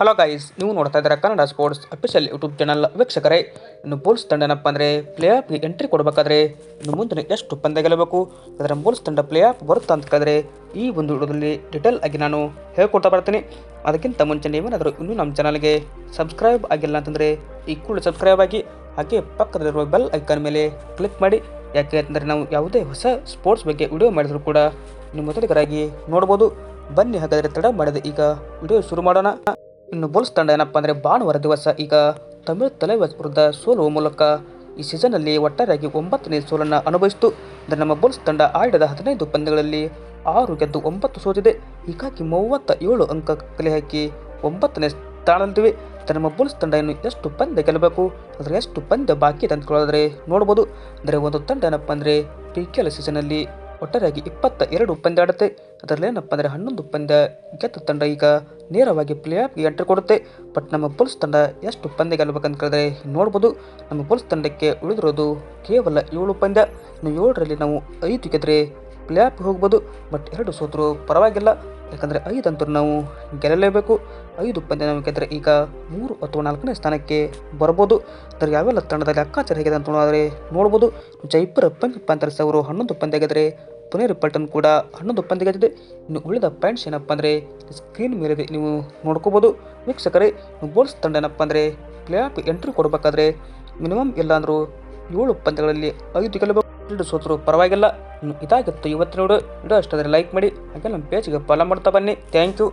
Hello guys ನೀವು ನೋಡ್ತಾ ಇದ್ದೀರಾ Kannada sports official YouTube channel ವೀಕ್ಷಕರೇ, ಇನ್ನು ಬುಲ್ಸ್ ತಂಡನಪ್ಪ ಅಂದರೆ ಪ್ಲೇ ಆಫ್ಗೆ ಎಂಟ್ರಿ ಕೊಡಬೇಕಾದ್ರೆ ಇನ್ನು ಮುಂದಿನ ಎಷ್ಟು ಪಂದ್ಯ ಗೆಲ್ಲಬೇಕು, ಅದರ ಬೋಲ್ಸ್ ತಂಡ ಪ್ಲೇ ಆಫ್ ಬರುತ್ತಾ ಅಂತ ಕೇಳಿದ್ರೆ ಈ ಒಂದು ವಿಡಿಯೋದಲ್ಲಿ ಡೀಟೇಲ್ ಆಗಿ ನಾನು ಹೇಳ್ಕೊಡ್ತಾ ಬರ್ತೀನಿ. ಅದಕ್ಕಿಂತ ಮುಂಚೆ ನೀವೇನಾದರೂ ಇನ್ನೂ ನಮ್ಮ ಚಾನಲ್ಗೆ ಸಬ್ಸ್ಕ್ರೈಬ್ ಆಗಿಲ್ಲ ಅಂತಂದರೆ ಈ ಕೂಡಲೇ ಸಬ್ಸ್ಕ್ರೈಬ್ ಆಗಿ, ಹಾಗೆ ಪಕ್ಕದಲ್ಲಿರುವ ಬೆಲ್ ಐಕಾನ್ ಮೇಲೆ ಕ್ಲಿಕ್ ಮಾಡಿ. ಯಾಕೆ ಅಂತಂದರೆ ನಾವು ಯಾವುದೇ ಹೊಸ ಸ್ಪೋರ್ಟ್ಸ್ ಬಗ್ಗೆ ವಿಡಿಯೋ ಮಾಡಿದರೂ ಕೂಡ ನಿಮ್ಮ ಮೊದಲಿಗರಾಗಿ ನೋಡ್ಬೋದು. ಬನ್ನಿ ಹಾಗಾದರೆ ತಡ ಮಾಡದೆ ಈಗ ವಿಡಿಯೋ ಶುರು ಮಾಡೋಣ. ಇನ್ನು ಬುಲ್ಸ್ ತಂಡ ಏನಪ್ಪ ಅಂದರೆ ಭಾನುವಾರ ದಿವಸ ಈಗ ತಮಿಳು ತಲೆವಾಸ್ ವಿರುದ್ಧ ಸೋಲುವ ಮೂಲಕ ಈ ಸೀಸನ್ನಲ್ಲಿ ಒಟ್ಟಾರೆಯಾಗಿ ಒಂಬತ್ತನೇ ಸೋಲನ್ನು ಅನುಭವಿಸಿತು. ಅಂದರೆ ನಮ್ಮ ಬುಲ್ಸ್ ತಂಡ ಆಡಿದ ಹದಿನೈದು ಪಂದ್ಯಗಳಲ್ಲಿ ಆರು ಗೆದ್ದು ಒಂಬತ್ತು ಸೋತಿದೆ. ಹೀಗಾಗಿ ಮೂವತ್ತ ಏಳು ಅಂಕ ಕಲೆ ಹಾಕಿ ಒಂಬತ್ತನೇ ಸ್ಥಾನದಲ್ಲಿವೆ ನಮ್ಮ ಬುಲ್ಸ್ ತಂಡ ಇನ್ನು ಎಷ್ಟು ಪಂದ್ಯ ಗೆಲ್ಲಬೇಕು, ಅಂದರೆ ಎಷ್ಟು ಪಂದ್ಯ ಬಾಕಿ ಇದೆ ಅಂತ ಕೇಳಿದ್ರೆ ನೋಡ್ಬೋದು. ಅಂದರೆ ಒಂದು ತಂಡ ಏನಪ್ಪ ಅಂದರೆ ಪಿ ಕೆ ಎಲ್ ಸೀಸನಲ್ಲಿ ಒಟ್ಟಾರೆಯಾಗಿ ಇಪ್ಪತ್ತ ಎರಡು ಪಂದ್ಯ ಆಡುತ್ತೆ. ಅದರಲ್ಲಿ ಏನಪ್ಪ ಅಂದರೆ ಹನ್ನೊಂದು ಪಂದ್ಯ ಗೆದ್ದ ತಂಡ ಈಗ ನೇರವಾಗಿ ಪ್ಲೇ ಆಫ್ಗೆ ಎಂಟ್ರಿ ಕೊಡುತ್ತೆ. ಬಟ್ ನಮ್ಮ ಬುಲ್ಸ್ ತಂಡ ಎಷ್ಟು ಪಂದ್ಯ ಗೆಲ್ಲಬೇಕಂತ ಕೇಳಿದ್ರೆ ನೋಡ್ಬೋದು. ನಮ್ಮ ಬುಲ್ಸ್ ತಂಡಕ್ಕೆ ಉಳಿದಿರೋದು ಕೇವಲ ಏಳು ಪಂದ್ಯ. ಇನ್ನು ಏಳರಲ್ಲಿ ನಾವು ಐದು ಗೆದ್ರೆ ಪ್ಲೇ ಆಫ್ಗೆ ಹೋಗ್ಬೋದು. ಬಟ್ ಎರಡು ಸೋತರು ಪರವಾಗಿಲ್ಲ. ಯಾಕಂದರೆ ಐದಂತೂ ನಾವು ಗೆಲ್ಲಲೇಬೇಕು. ಐದು ಪಂದ್ಯ ನಾವು ಗೆದ್ದರೆ ಈಗ ಮೂರು ಅಥವಾ ನಾಲ್ಕನೇ ಸ್ಥಾನಕ್ಕೆ ಬರ್ಬೋದು. ಅದರ ಯಾವೆಲ್ಲ ತಂಡದಲ್ಲಿ ಅಕ್ಕಾಚಾರ ಹೇಗಿದೆ ಅಂತ ನೋಡಿದ್ರೆ ನೋಡ್ಬೋದು. ಜೈಪುರ ಪಂಚ್ ಪ್ಯಾಂಥರ್ಸ್ ಅವರು ಹನ್ನೊಂದು ಪಂದ್ಯ ಗೆದ್ದರೆ ಪುಣೆ ಪಲ್ಟನ್ ಕೂಡ ಹನ್ನೊಂದು ಪಂದ್ಯ ಗೆದ್ದಿದೆ ಇನ್ನು ಉಳಿದ ಪಾಯಿಂಟ್ಸ್ ಏನಪ್ಪ ಅಂದರೆ ಸ್ಕ್ರೀನ್ ಮೇಲಿದೆ ನೀವು ನೋಡ್ಕೋಬೋದು. ವೀಕ್ಷಕರೇ ಬೋಲ್ಸ್ ತಂಡ ಏನಪ್ಪ ಅಂದರೆ ಪ್ಲೇ ಆಫ್ ಎಂಟ್ರಿ ಕೊಡಬೇಕಾದ್ರೆ ಮಿನಿಮಮ್ ಇಲ್ಲ ಅಂದರೂ ಏಳು ಪಂದ್ಯಗಳಲ್ಲಿ ಐದು ಎರಡು ಸೋತರು ಪರವಾಗಿಲ್ಲ. ಇನ್ನು ಇದಾಗಿತ್ತು ಇವತ್ತಿನ ವಿಡಿಯೋ ವಿಡಿಯೋ ಅಷ್ಟಾದರೆ ಲೈಕ್ ಮಾಡಿ, ಹಾಗೆ ನಮ್ಮ ಪೇಜ್ಗೆ ಫಾಲೋ ಮಾಡ್ತಾ ಬನ್ನಿ. Thank you